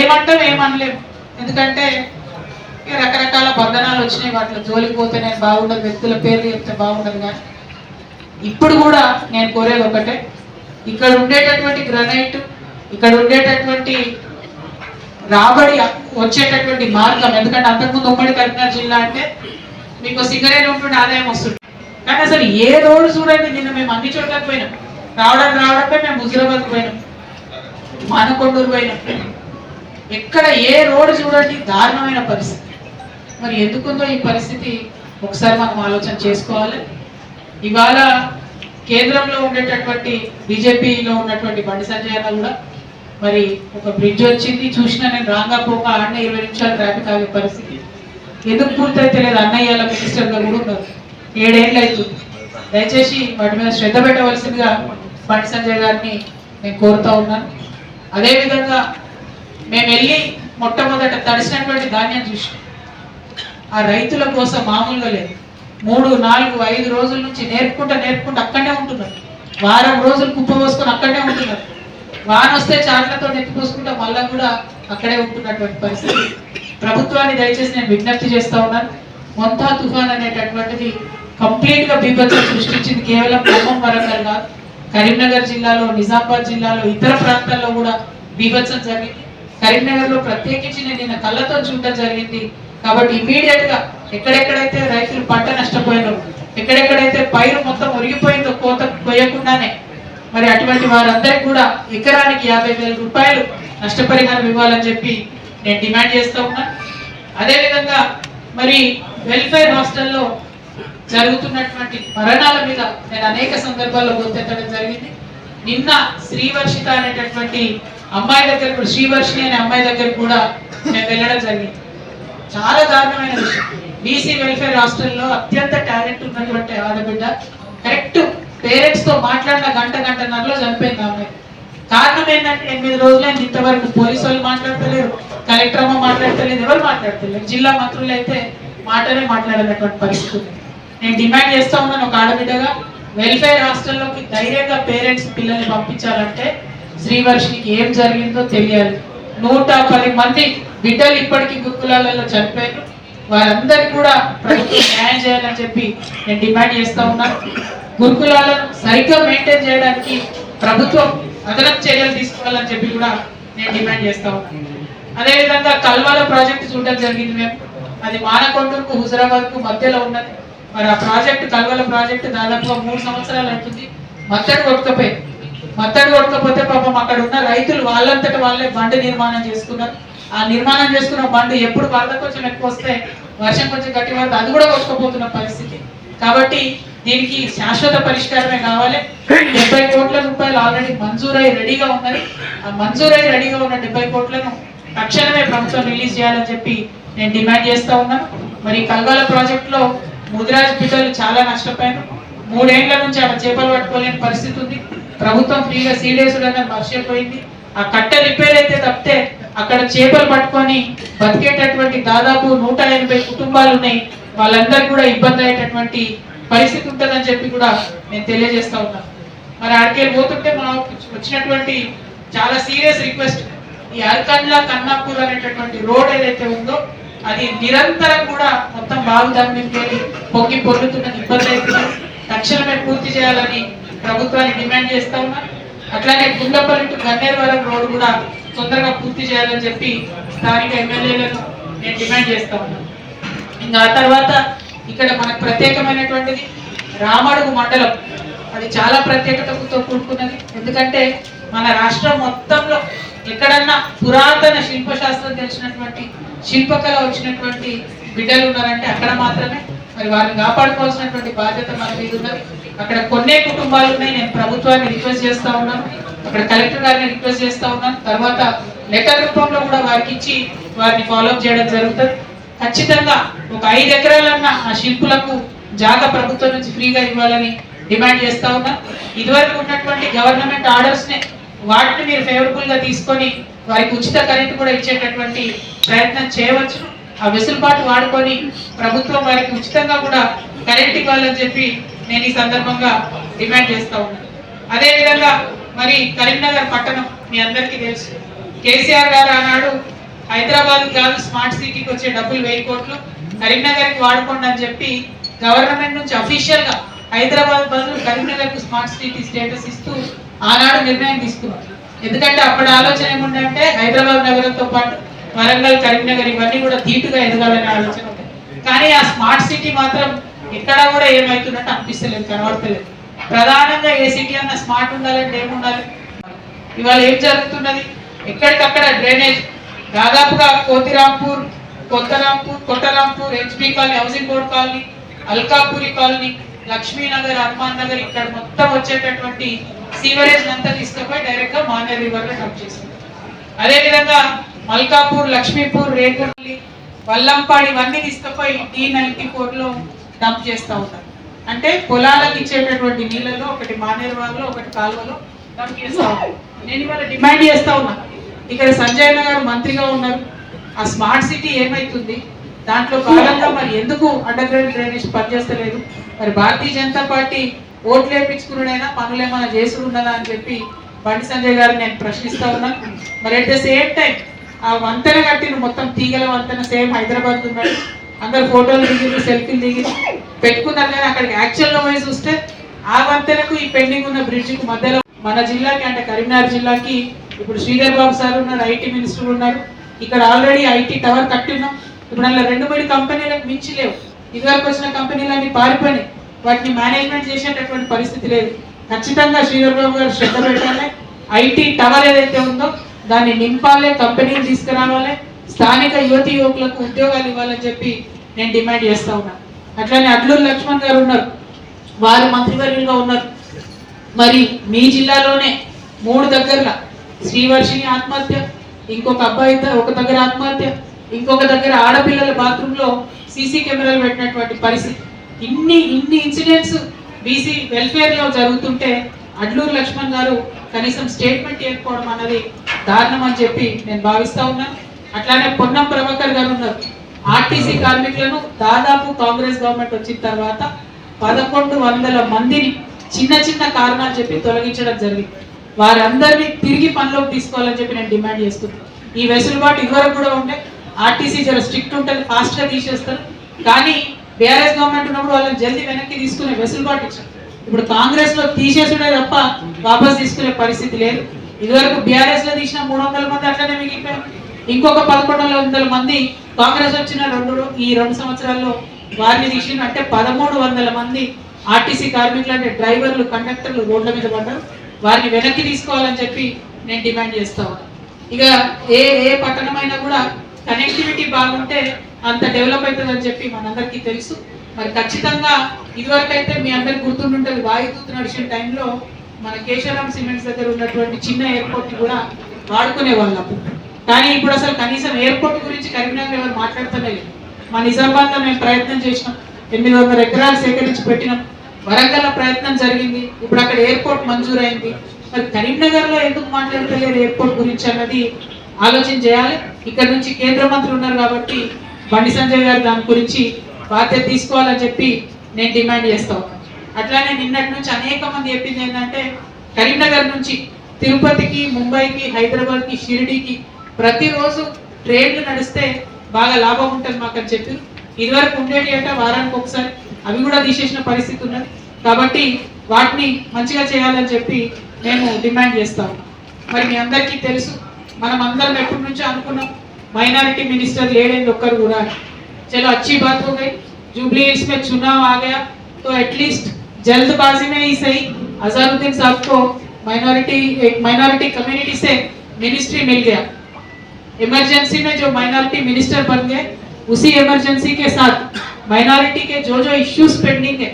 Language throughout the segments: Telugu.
ఏమంటాం ఏమనలేము. ఎందుకంటే రకరకాల బంధనాలు వచ్చినాయి వాటిలో జోలికి పోతే నేను బాగుండదు వ్యక్తుల పేర్లు చెప్తే బాగుండదు కానీ. ఇప్పుడు కూడా నేను కోరేది ఒకటే ఇక్కడ ఉండేటటువంటి గ్రనైట్ ఇక్కడ ఉండేటటువంటి రాబడి వచ్చేటటువంటి మార్గం ఎందుకంటే అంతకుముందు ఉమ్మడి కరీంనగర్ జిల్లా అంటే మీకు సిగరేట్ ఉంటుండే ఆదాయం వస్తుంది. కానీ అసలు ఏ రోడ్డు చూడండి నిన్న మేము అన్ని చోట్లకు పోయినాం. రావడం రావడమే మేము హుజురాబాద్ పోయినాం. మానకొండూరు పోయినాం. ఎక్కడ ఏ రోడ్డు చూడండి దారుణమైన పరిస్థితి. మరి ఎందుకుందో ఈ పరిస్థితి? ఒకసారి మనం ఆలోచన చేసుకోవాలి. ఇవాళ కేంద్రంలో ఉండేటటువంటి బీజేపీలో ఉన్నటువంటి బండి సంజయ్ అన్న కూడా మరి ఒక బ్రిడ్జ్ వచ్చింది. చూసినా నేను రాంగా పోక ఆడిన ఇరవై నిమిషాలు ట్రాఫిక్ ఆగే పరిస్థితి. ఎందుకు పూర్తయితే లేదు అన్నయ్యాల మినిస్టర్ కూడా ఉన్నారు. ఏడేళ్ళు అవుతుంది దయచేసి వాటి మీద శ్రద్ధ పెట్టవలసిందిగా బండి సంజయ్ గారిని నేను కోరుతా ఉన్నాను. అదేవిధంగా మేము వెళ్ళి మొట్టమొదట తడిసినటువంటి ధాన్యం చూసాం. ఆ రైతుల కోసం మామూలుగా లేదు. మూడు నాలుగు ఐదు రోజుల నుంచి నేర్పుకుంటా నేర్పుకుంటా అక్కడనే ఉంటున్నారు. వారం రోజులు కుప్ప పోసుకొని అక్కడనే ఉంటున్నారు. వాన వస్తే చాట్లతో నెత్తిపోసుకుంటా మళ్ళా కూడా అక్కడే ఉంటున్నటువంటి పరిస్థితి. ప్రభుత్వాన్ని దయచేసి నేను విజ్ఞప్తి చేస్తా ఉన్నాను. మొంతా తుఫాన్ అనేటటువంటిది కంప్లీట్గా బీభత్సం సృష్టించింది కేవలం ఖమ్మం వరంగల్ కాదు. కరీంనగర్ జిల్లాలో నిజామాబాద్ జిల్లాలో ఇతర ప్రాంతాల్లో కూడా బీభత్సం జరిగింది. కరీంనగర్లో ప్రత్యేకించి నేను నిన్న కళ్ళతో చూడటం జరిగింది. కాబట్టి ఇమీడియట్గా ఎక్కడెక్కడైతే రైతులు పంట నష్టపోయినారో ఎక్కడెక్కడైతే పైరు మొత్తం ఒరిగిపోయిందో కోత కొయ్యకుండానే మరి అటువంటి వారందరికీ కూడా ఎకరానికి యాభై వేల రూపాయలు నష్టపరిహారం ఇవ్వాలని చెప్పి నేను డిమాండ్ చేస్తూ ఉన్నా. అదేవిధంగా మరి వెల్ఫేర్ హాస్టల్లో జరుగుతున్నటువంటి మరణాల మీద నేను అనేక సందర్భాల్లో గుర్తెత్తడం జరిగింది. నిన్న శ్రీవర్షిత అనేటటువంటి అమ్మాయి దగ్గర కూడా శ్రీవర్షిణి అనే అమ్మాయి దగ్గర కూడా నేను వెళ్ళడం జరిగింది. చాలా దారుణమైన విషయం. బీసీ వెల్ఫేర్ హాస్టల్లో అత్యంత టాలెంట్ ఉన్నటువంటి ఆడబిడ్డ కరెక్ట్ పేరెంట్స్తో మాట్లాడిన గంట గంటన్నరలో చనిపోయింది అమ్మాయి. కారణం ఏంటంటే ఎనిమిది రోజులైంది ఇంతవరకు. పోలీసు వాళ్ళు మాట్లాడతలేరు కలెక్టర్ అమ్మ మాట్లాడతలేదు ఎవరు మాట్లాడతలేరు. జిల్లా మంత్రులు అయితే మాటనే మాట్లాడనటువంటి పరిస్థితి నేను డిమాండ్ చేస్తా ఉన్నాను ఒక ఆడబిడ్డగా వెల్ఫేర్ హాస్టల్లోకి ధైర్యంగా పేరెంట్స్ పిల్లల్ని పంపించాలంటే శ్రీవర్షికి ఏం జరిగిందో తెలియాలి. నూట పది మంది బిడ్డలు ఇప్పటికీ గురుకులాలలో చనిపోయారు. వారందరికీ కూడా ప్రభుత్వం న్యాయం చేయాలని చెప్పి నేను డిమాండ్ చేస్తా ఉన్నాను గురుకులాలను సరిగ్గా మెయింటైన్ చేయడానికి ప్రభుత్వం అదనపు చర్యలు తీసుకోవాలని చెప్పి కూడా నేను డిమాండ్ చేస్తా ఉన్నాను అదేవిధంగా కల్వాల ప్రాజెక్టు చూడడం జరిగింది మేము. అది మానకొండూరుకు హుజరాబాద్కు మధ్యలో ఉన్నది. మరి ఆ ప్రాజెక్ట్ కల్వల ప్రాజెక్టు దాదాపుగా మూడు సంవత్సరాలు అవుతుంది. మత్తడి కొట్టుకపోయి మత్తడి కొట్టకపోతే పాపం అక్కడ ఉన్న రైతులు వాళ్ళంతట వాళ్ళే బండి నిర్మాణం చేసుకున్నారు. ఆ నిర్మాణం చేసుకున్న బండి ఎప్పుడు వరద కొంచెం ఎక్కువ వస్తే వర్షం కొంచెం గట్టి పడితే అది కూడా కొట్టుకుపోతున్న పరిస్థితి. కాబట్టి దీనికి శాశ్వత పరిష్కారమే కావాలి. డెబ్బై కోట్ల రూపాయలు ఆల్రెడీ మంజూరై రెడీగా ఉన్నది. ఆ మంజూరై రెడీగా ఉన్న డెబ్బై కోట్లను తక్షణమే ప్రభుత్వం రిలీజ్ చేయాలని చెప్పి నేను డిమాండ్ చేస్తా ఉన్నాను. మరి కల్వాల ప్రాజెక్ట్లో ముదిరాజ్ బిడ్డలు చాలా నష్టపోయారు. మూడేళ్ళ నుంచి అక్కడ చేపలు పట్టుకోలేని పరిస్థితి ఉంది. ప్రభుత్వం ఫ్రీగా సీడేసుడని మర్చిపోయింది ఆ కట్ట రిపేర్ అయితే తప్పితే అక్కడ చేపలు పట్టుకొని బతికేటటువంటి దాదాపు నూట ఎనభై కుటుంబాలు ఉన్నాయి. వాళ్ళందరికీ కూడా ఇబ్బంది అయ్యేటటువంటి పరిస్థితి ఉంటుందని చెప్పి కూడా నేను తెలియజేస్తా ఉన్నా. మరి ఆడికి పోతుంటే మనం వచ్చినటువంటి చాలా సీరియస్ రిక్వెస్ట్ ఈ అర్కండ్ల కన్నాపూర్ అనేటటువంటి రోడ్ ఏదైతే ఉందో అది నిరంతరం కూడా మొత్తం బాగుదారి మీదకి వెళ్ళి పొంగి పొల్లుతున్న ఇబ్బంది అవుతుంది తక్షణమే పూర్తి చేయాలని ప్రభుత్వాన్ని డిమాండ్ చేస్తా ఉన్నా. అట్లానే గుండపల్లి టు గన్నేరువరం రోడ్ కూడా తొందరగా పూర్తి చేయాలని చెప్పి స్థానిక ఎమ్మెల్యేలను నేను డిమాండ్ చేస్తా ఉన్నాను ఇంకా ఆ తర్వాత ఇక్కడ మనకు ప్రత్యేకమైనటువంటిది రామడుగు మండలం. అది చాలా ప్రత్యేకతతో కూడుకున్నది. ఎందుకంటే మన రాష్ట్రం మొత్తంలో ఎక్కడన్నా పురాతన శిల్పశాస్త్రం తెలిసినటువంటి శిల్పకళ వచ్చినటువంటి బిడ్డలు ఉన్నారంటే అక్కడ మాత్రమే మరి వారిని కాపాడుకోవాల్సినటువంటి బాధ్యత మన మీద ఉన్నది. అక్కడ కొన్నే కుటుంబాలు ఉన్నాయి. నేను ప్రభుత్వాన్ని రిక్వెస్ట్ చేస్తా ఉన్నాను. అక్కడ కలెక్టర్ గారిని రిక్వెస్ట్ చేస్తా ఉన్నాను. తర్వాత లెటర్ రూపంలో కూడా వారికి ఇచ్చి వారిని ఫాలో చేయడం జరుగుతుంది. ఖచ్చితంగా ఒక ఐదు ఎకరాలన్న ఆ శిల్పులకు జాగా ప్రభుత్వం నుంచి ఫ్రీగా ఇవ్వాలని డిమాండ్ చేస్తా ఉన్నా. ఇదివరకు ఉన్నటువంటి గవర్నమెంట్ ఆర్డర్స్ని వాటిని మీరు ఫేవరబుల్గా తీసుకొని వారికి ఉచిత కరెంట్ కూడా ఇచ్చేటటువంటి ప్రయత్నం చేయవచ్చు ఆ వెసులుబాటు వాడుకొని ప్రభుత్వం వారికి ఉచితంగా కూడా కరెంట్ ఇవ్వాలని చెప్పి నేను ఈ సందర్భంగా డిమాండ్ చేస్తా ఉన్నాను అదే విధంగా మరి కరీంనగర్ పట్టణం మీ అందరికీ తెలుసు. కేసీఆర్ గారు ఆనాడు హైదరాబాద్ కాదు స్మార్ట్ సిటీకి వచ్చే డబ్బులు వెయ్యి కోట్లు కరీంనగర్కి వాడుకోండి అని చెప్పి గవర్నమెంట్ నుంచి అఫీషియల్గా హైదరాబాద్ బదులు కరీంనగర్కు స్మార్ట్ సిటీ స్టేటస్ ఇస్తూ ఆనాడు నిర్ణయం తీసుకున్నారు. ఎందుకంటే అప్పటి ఆలోచన ఏముందంటే హైదరాబాద్ నగరంతో పాటు వరంగల్ కరీంనగర్ ఇవన్నీ కూడా ధీటుగా ఎదగాలనే ఆలోచన ఉంది. కానీ ఆ స్మార్ట్ సిటీ మాత్రం ఎక్కడా కూడా ఏమవుతున్నట్టు అనిపిస్తలేదు కనబడతలేదు. ప్రధానంగా ఏ సిటీ అన్న స్మార్ట్ ఉండాలంటే ఏముండాలి? ఇవాళ ఏం జరుగుతున్నది? ఎక్కడికక్కడ డ్రైనేజ్? దాదాపుగా Kothirampur Kothrampur Kottarampur HB colony housing board colony Alkapuri colony Laxminagar Hanuman Nagar ఇక్కడ మొత్తం వచ్చేటటువంటి సీవరేజ్ అంతా తీసుకుపోయి డైరెక్ట్గా మానేర్ రివర్లో డంప్ చేసింది. అదేవిధంగా మల్కాపూర్ లక్ష్మీపూర్ రేగుపల్లి వల్లంపాడి ఇవన్నీ తీసుకుపోయి డి నైన్టీ ఫోర్లో డంప్ చేస్తా ఉంటారు. అంటే పొలాలకు ఇచ్చేటటువంటి నీళ్ళలో ఒకటి మానేరువాగలో ఒకటి కాలువలో డంప్ చేస్తా ఉంటారు. నేను ఇవాళ డిమాండ్ చేస్తా ఉన్నాను ఇక్కడ సంజయ్ గారు మంత్రిగా ఉన్నారు. ఆ స్మార్ట్ సిటీ ఏమైతుంది? దాంట్లో భాగంగా మరి ఎందుకు అండర్ గ్రౌండ్ డ్రైనేజ్ పనిచేస్తలేదు మరి భారతీయ జనతా పార్టీ ఓట్లు వేయించుకున్నాడైనా పనులు ఏమైనా చేసుడు అని చెప్పి బండి సంజయ్ గారిని నేను ప్రశ్నిస్తా ఉన్నాను మరి అట్ ద సేమ్ టైం ఆ వంతెన కట్టిన మొత్తం తీగల వంతెన సేమ్ హైదరాబాద్ ఉన్నాడు అందరు ఫోటోలు దిగిరు సెల్ఫీలు దిగిరు పెట్టుకున్నారు కానీ అక్కడికి యాక్చువల్గా పోయి చూస్తే ఆ వంతెనకు ఈ పెండింగ్ ఉన్న బ్రిడ్జికి మధ్యలో మన జిల్లాకి అంటే కరీంనగర్ జిల్లాకి ఇప్పుడు శ్రీధర్ బాబు సార్ ఉన్నారు ఐటీ మినిస్టర్ ఉన్నారు. ఇక్కడ ఆల్రెడీ ఐటీ టవర్ కట్టినాం ఇప్పుడు అలా రెండు మూడు కంపెనీలకు మించి లేవు. ఇదివరకు వచ్చిన కంపెనీలన్నీ పారిపోయినాయి. వాటిని మేనేజ్మెంట్ చేసేటటువంటి పరిస్థితి లేదు. ఖచ్చితంగా శ్రీధర్ బాబు గారు శ్రద్ధ పెట్టాలి. ఐటీ టవర్ ఏదైతే ఉందో దాన్ని నింపాలే కంపెనీలు తీసుకురావాలే స్థానిక యువతి యువకులకు ఉద్యోగాలు ఇవ్వాలని చెప్పి నేను డిమాండ్ చేస్తా ఉన్నా. అట్లానే అడ్లూరు లక్ష్మణ్ గారు ఉన్నారు. వారు మంత్రివర్యులుగా ఉన్నారు. మరి మీ జిల్లాలోనే మూడు దగ్గరల శ్రీవర్షిని ఆత్మహత్య ఇంకొక అబ్బాయి ఒక దగ్గర ఆత్మహత్య ఇంకొక దగ్గర ఆడపిల్లల బాత్రూంలో సీసీ కెమెరాలు పెట్టినటువంటి పరిస్థితి. ఇన్ని ఇన్ని ఇన్సిడెంట్స్ బీసీ వెల్ఫేర్లో జరుగుతుంటే అడ్లూరు లక్ష్మణ్ గారు కనీసం స్టేట్మెంట్ ఇవ్వకపోవడం అన్నది దారుణం అని చెప్పి నేను భావిస్తా ఉన్నాను అట్లానే పొన్నం ప్రభాకర్ గారు ఉన్నారు. ఆర్టీసీ కార్మికులను దాదాపు కాంగ్రెస్ గవర్నమెంట్ వచ్చిన తర్వాత పదకొండు వందల మందిని చిన్న చిన్న కారణాలు చెప్పి తొలగించడం జరిగింది. వారందరినీ తిరిగి పనిలోకి తీసుకోవాలని చెప్పి నేను డిమాండ్ చేస్తున్నాను ఈ వెసులుబాటు ఇదివరకు కూడా ఉండే. ఆర్టీసీ జర స్ట్రిక్ట్ ఉంటుంది ఫాస్ట్గా తీసేస్తారు. కానీ బీఆర్ఎస్ గవర్నమెంట్ ఉన్నప్పుడు వాళ్ళని జల్దీ వెనక్కి తీసుకునే వెసులుబాటు ఇచ్చారు. ఇప్పుడు కాంగ్రెస్లో తీసేసుడే తప్ప వాపస్ తీసుకునే పరిస్థితి లేదు. ఇదివరకు బీఆర్ఎస్లో తీసిన మూడు వందల మంది అట్లనే మిగిలిపోయారు. ఇంకొక పదకొండు వందల మంది కాంగ్రెస్ వచ్చిన రెండు ఈ రెండు సంవత్సరాల్లో వారిని తీసిన అంటే పదమూడు వందల మంది ఆర్టీసీ కార్మికులు అంటే డ్రైవర్లు కండక్టర్లు రోడ్ల మీద పడ్డారు. వారిని వెనక్కి తీసుకోవాలని చెప్పి నేను డిమాండ్ చేస్తా ఇక ఏ ఏ పట్టణమైనా కూడా కనెక్టివిటీ బాగుంటే అంత డెవలప్ అవుతుందని చెప్పి మనందరికీ తెలుసు. మరి ఖచ్చితంగా ఇదివరకైతే మీ అందరికి గుర్తుంటుంటుంది వాయుదూత నడిచిన టైంలో మన కేశవరామ్ సిమెంట్స్ దగ్గర ఉన్నటువంటి చిన్న ఎయిర్పోర్ట్ కూడా వాడుకునే వాళ్ళం. కానీ ఇప్పుడు అసలు కనీసం ఎయిర్పోర్ట్ గురించి కరీంనగర్ ఎవరు మాట్లాడతలేదు మా నిజామాబాద్లో మేము ప్రయత్నం చేసినాం. ఎనిమిది వందల ఎకరాలు సేకరించి పెట్టినాం. వరంగల్ ప్రయత్నం జరిగింది. ఇప్పుడు అక్కడ ఎయిర్పోర్ట్ మంజూరైంది. మరి కరీంనగర్లో ఎందుకు మాట్లాడతలేరు ఎయిర్పోర్ట్ గురించి అన్నది ఆలోచన చేయాలి. ఇక్కడ నుంచి కేంద్ర మంత్రి ఉన్నారు కాబట్టి బండి సంజయ్ గారు దాని గురించి బాధ్యత తీసుకోవాలని చెప్పి నేను డిమాండ్ చేస్తా అట్లానే నిన్నటి నుంచి అనేక మంది చెప్పింది ఏంటంటే కరీంనగర్ నుంచి తిరుపతికి ముంబైకి హైదరాబాద్కి షిరిడీకి ప్రతిరోజు ట్రైన్లు నడిస్తే బాగా లాభం ఉంటుంది మాకు అని చెప్పి. ఇదివరకు ఉండేటి అంటే వారానికి ఒకసారి. అవి కూడా తీసేసిన పరిస్థితి ఉన్నది. కాబట్టి వాటిని మంచిగా చేయాలని చెప్పి మేము డిమాండ్ చేస్తాం మరి మీ అందరికీ తెలుసు మనం అందరం ఎప్పటి నుంచో అనుకున్నాం మైనారిటీ మినిస్టర్ లేడని ఒక్కరు కూడా चलो अच्छी बात हो गई जुबली हिल्स में चुनाव आ गया तो एटलीस्ट जल्दबाजी में ही सही अजहरुद्दीन साहब को माइनॉरिटी एक माइनॉरिटी कम्युनिटी से मिनिस्ट्री मिल गया इमरजेंसी में जो माइनॉरिटी मिनिस्टर बन गए उसी इमरजेंसी के साथ माइनॉरिटी के जो जो इश्यूज पेंडिंग है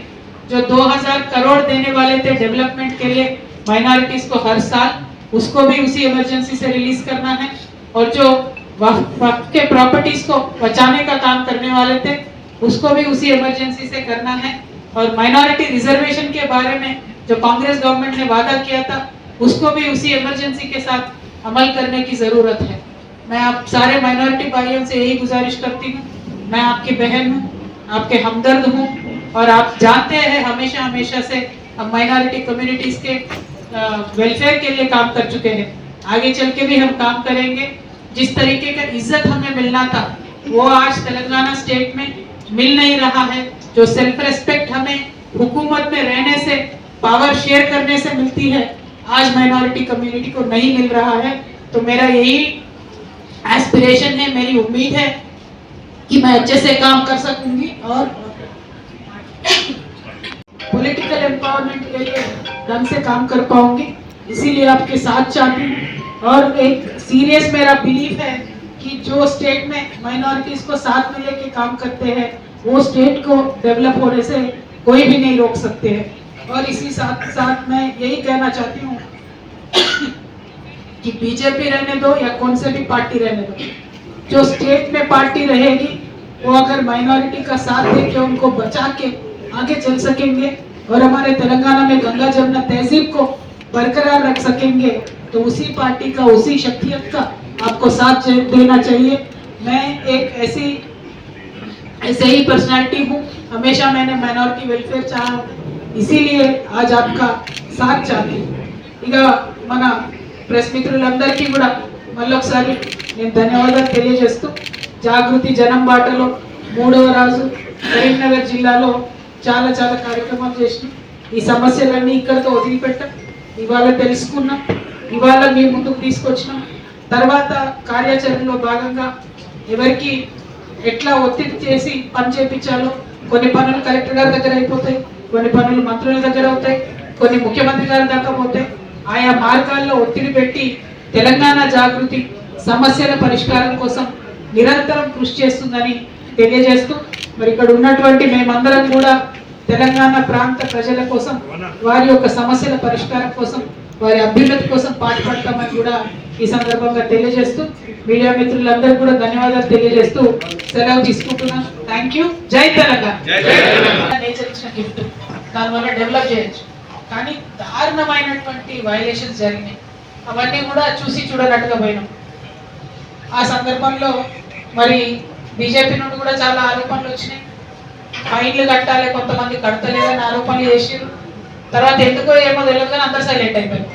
जो 2000 करोड़ देने वाले थे डेवलपमेंट के लिए माइनॉरिटीज को हर साल उसको भी उसी इमरजेंसी से रिलीज़ करना है। और जो वक्त वक्त के प्रॉपर्टीज़ को बचाने का काम करने वाले थे, उसको भी उसी इमरजेंसी से करना है। और माइनॉरिटी रिजर्वेशन के बारे में जो कांग्रेस गवर्नमेंट ने वादा किया था, उसको भी उसी इमरजेंसी के साथ अमल करने की ज़रूरत है। मैं आप सारे माइनॉरिटी भाइयों से यही गुजारिश करती हूँ। मैं आपकी बहन हूँ, आपके हमदर्द हूँ, और आप जानते हैं हमेशा हमेशा से हम माइनॉरिटी कम्युनिटीज के वेलफेयर के लिए काम कर चुके हैं। आगे चल के भी हम काम करेंगे। जिस तरीके का इज़्ज़त हमें मिलना था, वो आज तेलंगाना स्टेट में मिल नहीं रहा है। जो सेल्फ रेस्पेक्ट हमें हुकूमत में रहने से पावर शेयर करने से मिलती है, आज माइनॉरिटी कम्युनिटी को नहीं मिल रहा है। तो मेरा यही एस्पिरेशन है, मेरी उम्मीद है कि मैं अच्छे से काम कर सकूँगी और पॉलिटिकल एम्पावरमेंट के लिए ढंग से काम कर पाऊँगी। इसीलिए आपके साथ चाहती हूँ। और एक सीरियस मेरा बिलीफ है कि जो स्टेट में माइनॉरिटीज को साथ में लेके काम करते हैं, वो स्टेट को डेवलप होने से कोई भी नहीं रोक सकते हैं। और इसी साथ साथ मैं यही कहना चाहती हूँ कि बीजेपी रहने दो या कौन से भी पार्टी रहने दो। जो स्टेट में पार्टी रहेगी, वो अगर माइनॉरिटी का साथ देके उनको बचा के आगे चल सकेंगे और हमारे तेलंगाना में गंगा जमुना तहजीब को बरकरार रख सकेंगे तो उसी पार्टी का उसी शख्सियत का आपको साथ चे- देना चाहिए मैं एक ऐसी ऐसे ही पर्सनालिटी हूँ हमेशा मैंने माइनॉरिटी वेलफेयर चाहा इसीलिए आज आपका సాత్ చాలి ఇక మన ప్రెస్ మిత్రులందరికీ కూడా మళ్ళొకసారి నేను ధన్యవాదాలు తెలియజేస్తూ జాగృతి జనం బాటలో మూడవ రాజు కరీంనగర్ జిల్లాలో చాలా చాలా కార్యక్రమాలు చేసినాం. ఈ సమస్యలన్నీ ఇక్కడితో వదిలిపెట్టాం. ఇవాళ తెలుసుకున్నాం. ఇవాళ మీ ముందుకు తీసుకొచ్చినాం. తర్వాత కార్యాచరణలో భాగంగా ఎవరికి ఎట్లా ఒత్తిడి చేసి పని చేపించాలో కొన్ని పనులు కలెక్టర్ గారి దగ్గర అయిపోతాయి కొన్ని పనులు మంత్రుల దగ్గర అవుతాయి కొన్ని ముఖ్యమంత్రి గారి దాకా పోతాయి. ఆయా మార్గాల్లో ఒత్తిడి పెట్టి తెలంగాణ జాగృతి సమస్యల పరిష్కారం కోసం నిరంతరం కృషి చేస్తుందని తెలియజేస్తూ మరి ఇక్కడ ఉన్నటువంటి మేమందరం కూడా తెలంగాణ ప్రాంత ప్రజల కోసం వారి యొక్క సమస్యల పరిష్కారం కోసం వారి అభ్యున్నతి కోసం పాటుపడతామని కూడా ఈ సందర్భంగా తెలియజేస్తూ మీడియా మిత్రులందరూ కూడా ధన్యవాదాలు తెలియజేస్తూ సెలవు తీసుకుంటున్నాను థ్యాంక్ యూ జై తెలంగాణ. గిఫ్ట్ దానివల్ల డెవలప్ చేయొచ్చు. కానీ దారుణమైనటువంటి వైలేషన్స్ జరిగినాయి. అవన్నీ కూడా చూసి చూడనట్టుగా పోయినాం. ఆ సందర్భంలో మరి బీజేపీ నుండి కూడా చాలా ఆరోపణలు వచ్చినాయి. ఫైన్లు కట్టాలి కొంతమంది కడతలేదని ఆరోపణలు చేసారు తర్వాత ఎందుకో ఏమో తెలియదు కానీ అందరు సైలెంట్ అయిపోయారు.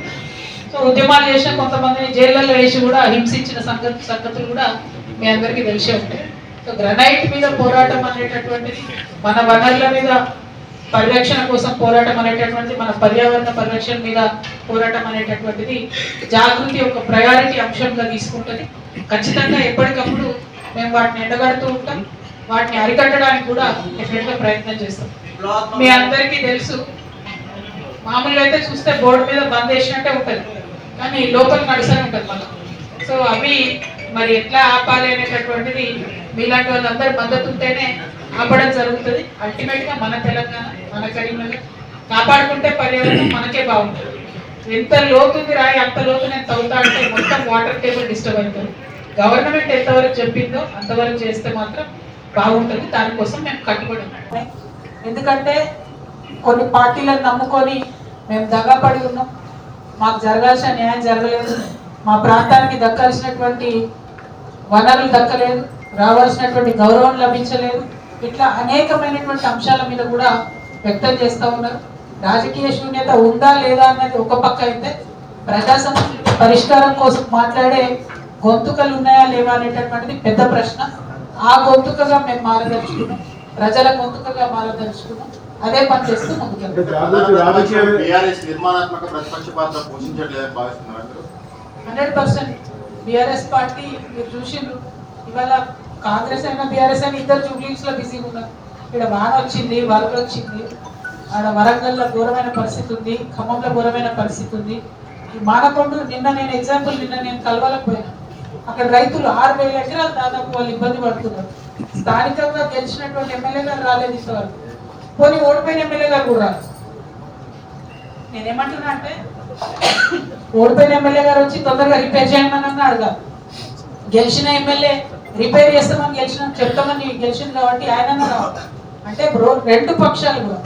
సో ఉద్యమాలు చేసిన కొంతమందిని జైళ్ళల్లో వేసి కూడా హింసించిన సంగతి సంగతులు కూడా మీ అందరికీ తెలిసే ఉంటాయి. సో గ్రనైట్ మీద పోరాటం అనేటటువంటిది మన వనరుల మీద పరిరక్షణ కోసం పోరాటం అనేటటువంటిది మన పర్యావరణ పరిరక్షణ మీద పోరాటం అనేటటువంటిది జాగృతి ఒక ప్రయారిటీ అంశంగా తీసుకుంటుంది. ఖచ్చితంగా ఎప్పటికప్పుడు మేము వాటిని ఎండగడుతూ ఉంటాం. వాటిని అరికట్టడానికి కూడా డెఫినెట్గా ప్రయత్నం చేస్తాం. మీ అందరికీ తెలుసు మామూలుగా అయితే చూస్తే బోర్డు మీద బంద్ చేసినట్టే ఉంటుంది. కానీ లోపల నడుస్తూనే ఉంటుంది మనం సో అవి మరి ఎట్లా ఆపాలి అనేటటువంటిది మీలాంటి వాళ్ళందరూ మద్దతు ఉంటేనే ఆపడం జరుగుతుంది. అల్టిమేట్గా మన తెలంగాణ మన కరీంనగర్ కాపాడుకుంటే పర్యావరణం మనకే బాగుంటుంది. ఎంత లోతుంది రాయి అంత లోతు నేను తవ్వుతా అంటే మొత్తం వాటర్ టేబుల్ డిస్టర్బ్ అవుతుంది. గవర్నమెంట్ ఎంతవరకు చెప్పిందో అంతవరకు చేస్తే మాత్రం బాగుంటుంది. దానికోసం మేము కట్టుబడి ఉన్నాం. ఎందుకంటే కొన్ని పార్టీలను నమ్ముకొని మేము దగాపడి ఉన్నాం. మాకు జరగాల్సిన న్యాయం జరగలేదు. మా ప్రాంతానికి దక్కాల్సినటువంటి వనరులు దక్కలేదు. రావాల్సినటువంటి గౌరవం లభించలేదు. ఇట్లా అనేకమైనటువంటి అంశాల మీద కూడా వ్యక్తం చేస్తూ ఉన్నారు. రాజకీయ శూన్యత ఉందా లేదా అన్నది ఒక పక్క అయితే ప్రజా సమస్యల పరిష్కారం కోసం మాట్లాడే గొంతుకలు ఉన్నాయా లేవా అనేటటువంటిది పెద్ద ప్రశ్న. ఆ గొంతుకగా మేము మారదలుచుకున్నాం ప్రజల గొంతుకగా మారదలుచుకున్నాం అదే పని చేస్తూ హండ్రెడ్ పర్సెంట్. బీఆర్ఎస్ పార్టీ మీరు చూసిండ్రు. ఇవాళ కాంగ్రెస్ అయినా బీఆర్ఎస్ అయినా ఇద్దరు జూబ్లీస్లో బిజీగా ఉన్నారు. ఇక్కడ వాన వచ్చింది వరద వచ్చింది. ఆడ వరంగల్లో ఘోరమైన పరిస్థితి ఉంది ఖమ్మంలో ఘోరమైన పరిస్థితి ఉంది. మానకొండ నిన్న నేను ఎగ్జాంపుల్ నిన్న నేను కలవలకు పోయాను. అక్కడ రైతులు ఆరు వేల ఎకరాలు దాదాపు వాళ్ళు ఇబ్బంది పడుతున్నారు. స్థానికంగా గెలిచినటువంటి ఎమ్మెల్యే గారు రాలేదు ఇంతవరకు పోనీ ఓడిపోయిన ఎమ్మెల్యే గారు కూడా రాలేదు. నేనేమంటున్నా అంటే ఓడిపోయిన ఎమ్మెల్యే గారు వచ్చి తొందరగా రిపేర్ చేయమని అడగాలి గెలిచిన ఎమ్మెల్యే రిపేర్ చేస్తామని గెలిచిన చెప్తామని గెలిచింది కాబట్టి ఆయన అంటే రెండు పక్షాలు కూడా.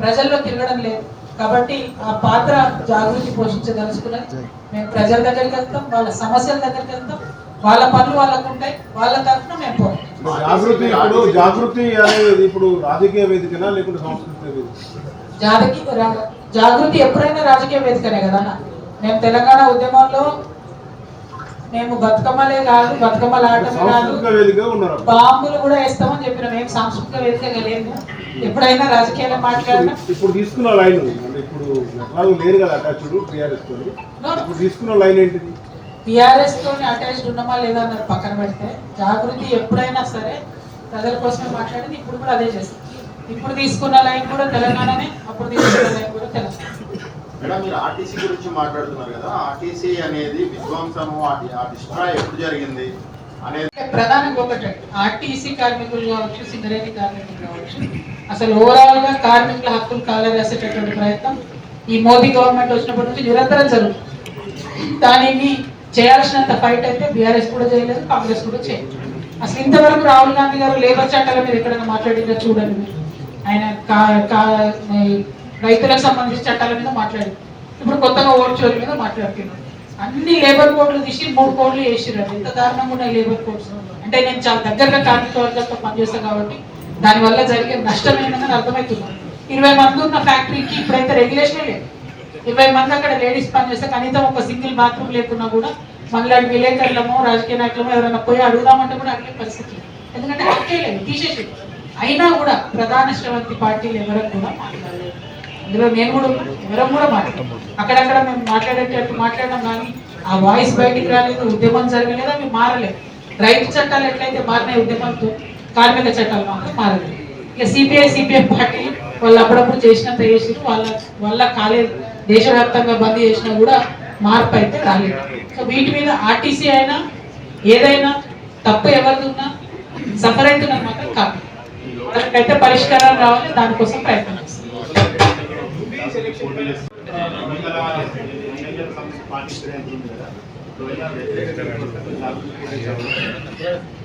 ప్రజల్లో తిరగడం లేదు. కాబట్టి ఆ పాత్ర జాగృతి పోషించదలుచుకున్నది. మేము ప్రజల దగ్గరికి వెళ్తాం వాళ్ళ సమస్యల దగ్గరికి వెళ్తాం వాళ్ళ పనులు వాళ్ళకు ఉంటాయి వాళ్ళ తరఫున మేము పోరాడతాం జాగృతి ఇప్పుడు జాగృతి అనేది ఇప్పుడు రాజకీయ వేదికనా లేకుంటే సాంస్కృతిక వేదిక? జాగృతి ఎప్పుడైనా రాజకీయ వేదికనే కదా అన్న. మేము తెలంగాణ ఉద్యమంలో మేము బతుకమ్మలే కాదు బతుకమ్మల ఆటమే కాదు బాంబులు కూడా వేస్తామని చెప్పిన. మేము సాంస్కృతిక వేదికగా లేదు. ఎప్పుడైనా రాజకీయాలు మాట్లాడినా? ఇప్పుడు తీసుకున్న లైన్ అంటే ఇప్పుడు ఎట్లాగో లేరు కదా అటాచ్డ్ టీఆర్ఎస్ తోని. ఇప్పుడు తీసుకున్న లైన్ ఏంటిది? టీఆర్ఎస్ తోని అటాచ్డ్ ఉన్నామా లేదా అన్నది పక్కన పెడితే జాగృతి ఎప్పుడైనా సరే ప్రజల కోసమే మాట్లాడింది. ఇప్పుడు కూడా అదే చేస్తాం ఇప్పుడు తీసుకున్న లైన్ కూడా తెలంగాణనే అప్పుడు తీసుకున్న లైన్ కూడా తెలంగాణ. మేడం మీరు ఆర్టీసీ గురించి మాట్లాడుతున్నారు కదా. ఆర్టీసీ అనేది విధ్వంసము ఆ డిస్ట్రాయ్ ఎప్పుడు జరిగింది? అనేది ప్రధానంగా ఒకటే ఆర్టీసీ కార్మికులు కావచ్చు సింగరేణి కార్మికులు కావచ్చు అసలు ఓవరాల్గా కార్మికుల హక్కులు కాలరాసేటటువంటి ప్రయత్నం ఈ మోదీ గవర్నమెంట్ వచ్చినప్పటి నుంచి నిరంతరం జరుగుతుంది. దానిని చేయాల్సినంత ఫైట్ అయితే బీఆర్ఎస్ కూడా చేయలేదు కాంగ్రెస్ కూడా చేయలేదు. అసలు ఇంతవరకు రాహుల్ గాంధీ గారు లేబర్ చట్టాల మీద ఎక్కడైనా మాట్లాడిందో చూడండి. మీరు. ఆయన కా- రైతులకు సంబంధించిన చట్టాల మీద మాట్లాడారు ఇప్పుడు కొత్తగా ఓట్ చోరీ మీద మాట్లాడుతున్నారు అన్ని లేబర్ కోడ్లు తీసి మూడు కోడ్లు వేసిర్రు ఎంత దారుణంగా ఉన్నాయి లేబర్ కోడ్స్ అంటే నేను చాలా దగ్గరగా కార్మిక వర్గాలతో పనిచేస్తాను కాబట్టి దానివల్ల జరిగే నష్టం ఏంటని అర్థమవుతుంది. ఇరవై మంది ఉన్న ఫ్యాక్టరీకి ఇప్పుడైతే రెగ్యులేషనే లేదు. ఇరవై మంది అక్కడ లేడీస్ పనిచేస్తే కనీసం ఒక సింగిల్ బాత్రూమ్ లేకున్నా కూడా మనలాంటి విలేకరులమో రాజకీయ నాయకులమో ఎవరైనా పోయి అడుగుదామంటే కూడా అడిగే పరిస్థితి ఎందుకంటే అక్కే లేదు తీసేసి అయినా కూడా ప్రధాన శ్రవంతి పార్టీలు ఎవరు కూడా మాట్లాడలేదు. ఇందులో నేను కూడా వివరం ఎవరం కూడా మాట్లాడాం అక్కడక్కడ మేము మాట్లాడేటట్టు మాట్లాడడం కానీ ఆ వాయిస్ బయటికి రాలేదు ఉద్యమం జరగలేదు అవి మారలేదు. రైతు చట్టాలు ఎట్లయితే మారినాయి ఉద్యమంతో కార్మిక చట్టాలు మాత్రం మారలేదు. ఇక సిపిఐ సిపిఎం పార్టీ వాళ్ళు అప్పుడప్పుడు చేసినంత చేసిరు వాళ్ళ వల్ల కాలేదు. దేశవ్యాప్తంగా బంద్ చేసినా కూడా మార్పు అయితే రాలేదు. సో వీటి మీద ఆర్టీసీ అయినా ఏదైనా తప్పు ఎవరిది ఉన్నా సఫర్ అవుతున్నది మాత్రం కాదు దానికైతే పరిష్కారం రావాలి దానికోసం ప్రయత్నం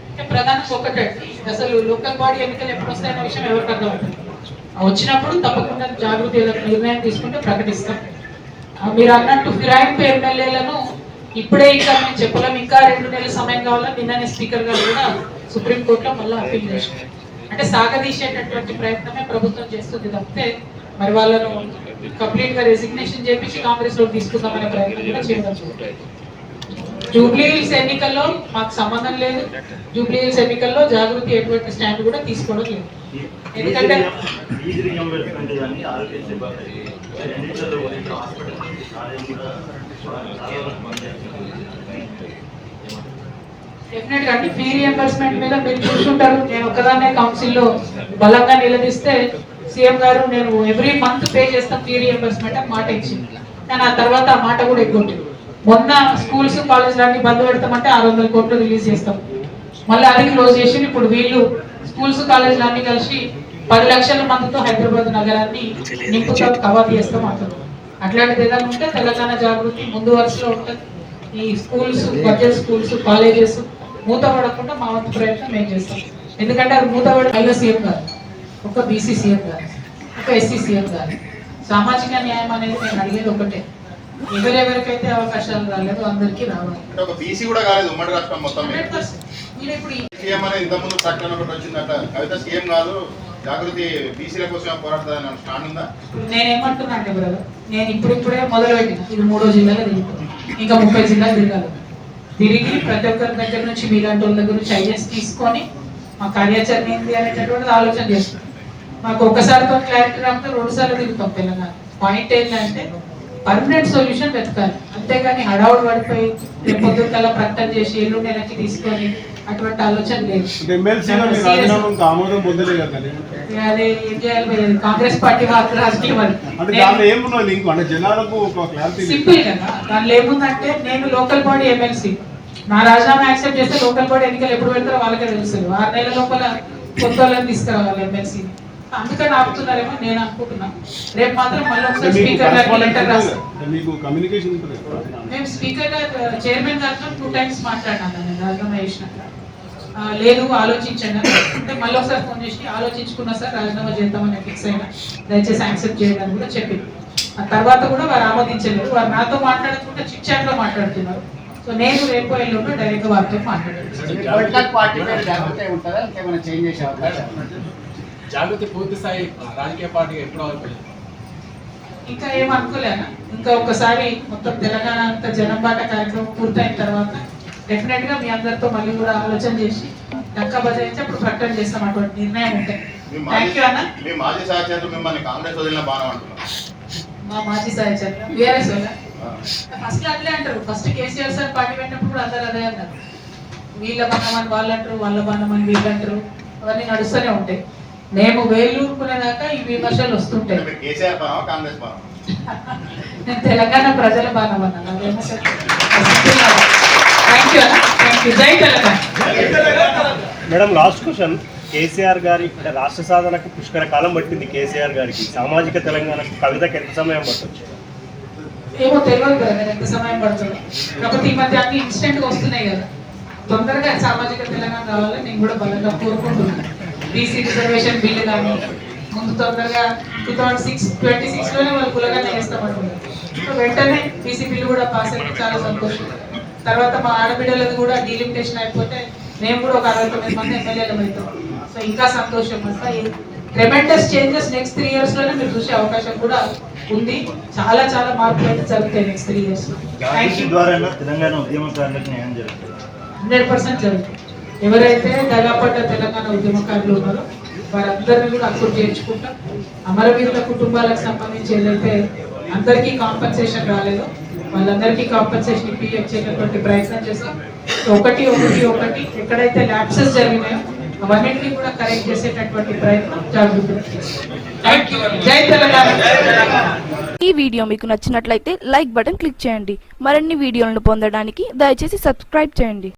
అంటే ప్రధానంగా అసలు లోకల్ బాడీ ఎన్నికలు ఎప్పుడు వస్తాయన్న విషయం ఎవరికి అర్థమవుతుంది వచ్చినప్పుడు తప్పకుండా జాగృతి నిర్ణయం తీసుకుంటే ప్రకటిస్తాం. మీరు అన్నట్టు ఫిరాయింపు ఎమ్మెల్యేలను ఇప్పుడే ఇంకా మేము చెప్పలేము. ఇంకా రెండు నెలల సమయం కావాలని నిన్ననే స్పీకర్ గారు కూడా సుప్రీంకోర్టులో మళ్ళీ అప్పీల్ చేశారు. అంటే సాగదీసేటటువంటి ప్రయత్నమే ప్రభుత్వం చేస్తుంది తప్పితే మరి వాళ్ళను కంప్లీట్గా రెసిగ్నేషన్ చేపించి కాంగ్రెస్లో తీసుకుందామనే ప్రయత్నం కూడా చేయడం జూబ్లీ హిల్స్ ఎన్నికల్లో మాకు సంబంధం లేదు. జూబ్లీ హిల్స్ ఎన్నికల్లో జాగృతి ఎటువంటి స్టాండ్ కూడా తీసుకోవడం లేదు. ఎందుకంటే డెఫినెట్ అంటే ఫీ రియంబర్స్మెంట్ మీద మీరు చూస్తుంటారు నేను ఒక్కదాన్నే కౌన్సిల్లో బలంగా నిలదీస్తే సీఎం గారు నేను ఎవ్రీ మంత్ పే చేస్తాం ఫీ రియంబర్స్మెంట్ అని మాట ఇచ్చింది. కానీ ఆ తర్వాత ఆ మాట కూడా ఎగ్గొట్టింది మొన్న స్కూల్స్ కాలేజ్ అన్ని బంద్ పెడతామంటే ఆరు వందల కోట్లు రిలీజ్ చేస్తాం. మళ్ళీ అది క్లోజ్ చేసి ఇప్పుడు వీళ్ళు స్కూల్స్ కాలేజ్ అన్ని కలిసి పది లక్షల మందితో హైదరాబాద్ నగరాన్ని నింపుతాం కవర్ చేస్తాం అతను అట్లాంటిది ఏదైనా ఉంటే తెలంగాణ జాగృతి ముందు వరుసలో ఉంటుంది. ఈ స్కూల్స్ బడ్జెట్ స్కూల్స్ కాలేజెస్ మూత పడకుండా మా వంతు ప్రయత్నం మేము చేస్తాం. ఎందుకంటే అది మూత పడ సీఎం గారు. ఒక బీసీ సీఎం గారు ఒక ఎస్సీ సీఎం గారు సామాజిక న్యాయం అనేది నేను అడిగేది ఒకటే. ఎవరెవరికైతే అవకాశాలు రాలేదో అందరికీ రావాలి. ఒక బీసీ కూడా కాలేదు ఉమ్మడి రాష్ట్రం మొత్తం. మీరు ఇప్పుడు ఈ- సీఎం అనేది ఇంతకుముందు ప్రకటన ఒకటి వచ్చిందట. కవిత సీఎం కాదు జాగృతి బీసీల కోసం పోరాడుతుందని స్టాండ్ ఉందా? నేనేమంటున్నా అంటే బ్రదర్ నేను ఇప్పుడు ఇప్పుడే మొదలు పెట్టిన ఇది మూడో జిల్లాలో తిరుగుతాను ఇంకా ముప్పై జిల్లాలు తిరగాలి. తిరిగి ప్రతి ఒక్కరి దగ్గర నుంచి మీలాంటి వాళ్ళ దగ్గర నుంచి ఐడియాస్ తీసుకొని మా కార్యాచరణ ఏంటి అనేటటువంటిది ఆలోచన చేస్తాం మాకు ఒక్కసారితో క్లారిటీ రాకపోతే రెండు సార్లు తిరుగుతాం తెలంగాణ. పాయింట్ ఏంటంటే పర్మనెంట్ సొల్యూషన్ వెతకాలి. అంతేగాని హడావుడు పడిపోయి రేపు పొద్దుకల్లా ప్రకటన చేసి ఎల్లు నెలకి తీసుకొని అటువంటి ఆలోచన లేదు. అదే ఏం చేయాలి? కాంగ్రెస్ పార్టీ వాళ్ళు రాజకీయం. సింపుల్ కదా. దానిలో ఏముందంటే నేను లోకల్ బాడీ ఎమ్మెల్సీ. నా రాజీనామా యాక్సెప్ట్ చేస్తే లోకల్ బాడీ ఎన్నికలు ఎప్పుడు పెడతారో వాళ్ళకే తెలుసు ఆరు నెలల లోపల కొత్త వాళ్ళని తీసుకురావాలి ఎమ్మెల్సీ అందుకని ఆపుతున్నారేమో నేను అనుకుంటున్నా. రేపు మాత్రం మళ్ళీ ఒకసారి స్పీకర్ గారికి లెటర్ రాస్తాను గారు చైర్మన్ గారితో టూ టైమ్స్ మాట్లాడినాను నేను రాజీనామా చేసినాక. ఆ, లేదు ఆలోచించండి. అంటే మళ్ళీ ఒకసారి ఫోన్ చేసి ఆలోచించుకున్నా సార్ రాజీనామా చేద్దామని ఫిక్స్ అయినా. దయచేసి యాక్సెప్ట్ చేయండి అని కూడా చెప్పింది ఆ తర్వాత కూడా వారు ఆమోదించలేదు. వారు నాతో మాట్లాడకుండా చిట్ చాట్లో మాట్లాడుతున్నారు. సో నేను రేపు ఎల్లుండి డైరెక్ట్ వారితో మాట్లాడాను పార్టీ? జాగృతి పూర్తి స్థాయి రాజకీయ పార్టీగా ఎప్పుడు అవుతుంది ఇంకా ఏం అనుకోలేనా? ఇంకా ఒకసారి మొత్తం తెలంగాణ అంతా జనంబాట కార్యక్రమం పూర్తయిన తర్వాత డెఫినెట్గా మీ అందరితో మళ్ళీ కూడా ఆలోచన చేసి డక్క బజాయించి అప్పుడు ప్రకటన చేస్తాం అటువంటి నిర్ణయం ఉంటే. మీ థ్యాంక్ యూ అన్న. మాజీ మీ మాజీ సహచరులు మిమ్మల్ని కాంగ్రెస్ వదిలిన బాణం అంటున్నారు. మా మాజీ సహచర్ బీఆర్ఎస్ వాళ్ళ. ఫస్ట్ అట్లే అంటారు. ఫస్ట్ కేసీఆర్ సార్ పార్టీ పెట్టినప్పుడు కూడా అందరు అదే అన్నారు. వీళ్ళ బాణమని వాళ్ళు అంటారు వాళ్ళ బాణమని వీళ్ళు అంటారు. అవన్నీ నడుస్తూనే ఉంటాయి. మేము వేలు ఊరుకునేదాకా ఈ విమర్శలు వస్తుంటాయి. నేను తెలంగాణ ప్రజల Telangana. Madam last question KCR గారి అంటే రాష్ట్ర సాధనకు పుష్కర కాలం పట్టింది కేసీఆర్ గారికి. సామాజిక తెలంగాణకు కవితకు ఎంత సమయం పట్టొచ్చు? ఏమో తెలియదు కదా నేను ఎంత సమయం పడుతుందో. కాకపోతే ఈ మధ్య అన్ని ఇన్స్టెంట్గా వస్తున్నాయి కదా. తొందరగా సామాజిక తెలంగాణ రావాలని నేను కూడా బలంగా కోరుకుంటున్నాను. బీసీ రిజర్వేషన్ బిల్లు కానీ ముందు తొందరగా టూ థౌసండ్ సిక్స్ ట్వంటీ సిక్స్లోనే వాళ్ళు కులగానే వేస్తామంటున్నారు సో వెంటనే బీసీ బిల్లు కూడా పాస్ అయితే చాలా సంతోషం. తర్వాత మా ఆడబిడ్డలది కూడా డీలిమిటేషన్ అయిపోతే మేము కూడా ఒక అరవై తొమ్మిది మంది ఎమ్మెల్యేలు అవుతాం. సో ఇంకా సంతోషం అంతా. ట్రెమెండస్ చేంజెస్ నెక్స్ట్ త్రీ ఇయర్స్లోనే మీరు చూసే అవకాశం కూడా ఉంది. చాలా చాలా మార్పులు అయితే జరుగుతాయి next three years hundred percent జరుగుతుంది. ఎవరైతే దగాపడ్డ తెలంగాణ ఉద్యమకారులు ఉన్నారో వారందరినీ కూడా అక్కడ చేర్చుకుంటాం అమరవీరుల కుటుంబాలకు సంబంధించి ఏదైతే అందరికీ కాంపన్సేషన్ రాలేదో వాళ్ళందరికీ కాంపన్సేషన్ ఇప్పించేటటువంటి ప్రయత్నం చేస్తాం. ఒకటి ఒకటి ఒకటి ఎక్కడైతే ల్యాప్సెస్ జరిగినాయో అవన్నింటినీ కూడా కరెక్ట్ చేసేటటువంటి ప్రయత్నం జాగ్రత్త జై తెలంగాణ. ఈ వీడియో మీకు నచ్చినట్లయితే లైక్ బటన్ క్లిక్ చేయండి. మరిన్ని వీడియోలను పొందడానికి దయచేసి సబ్స్క్రైబ్ చేయండి.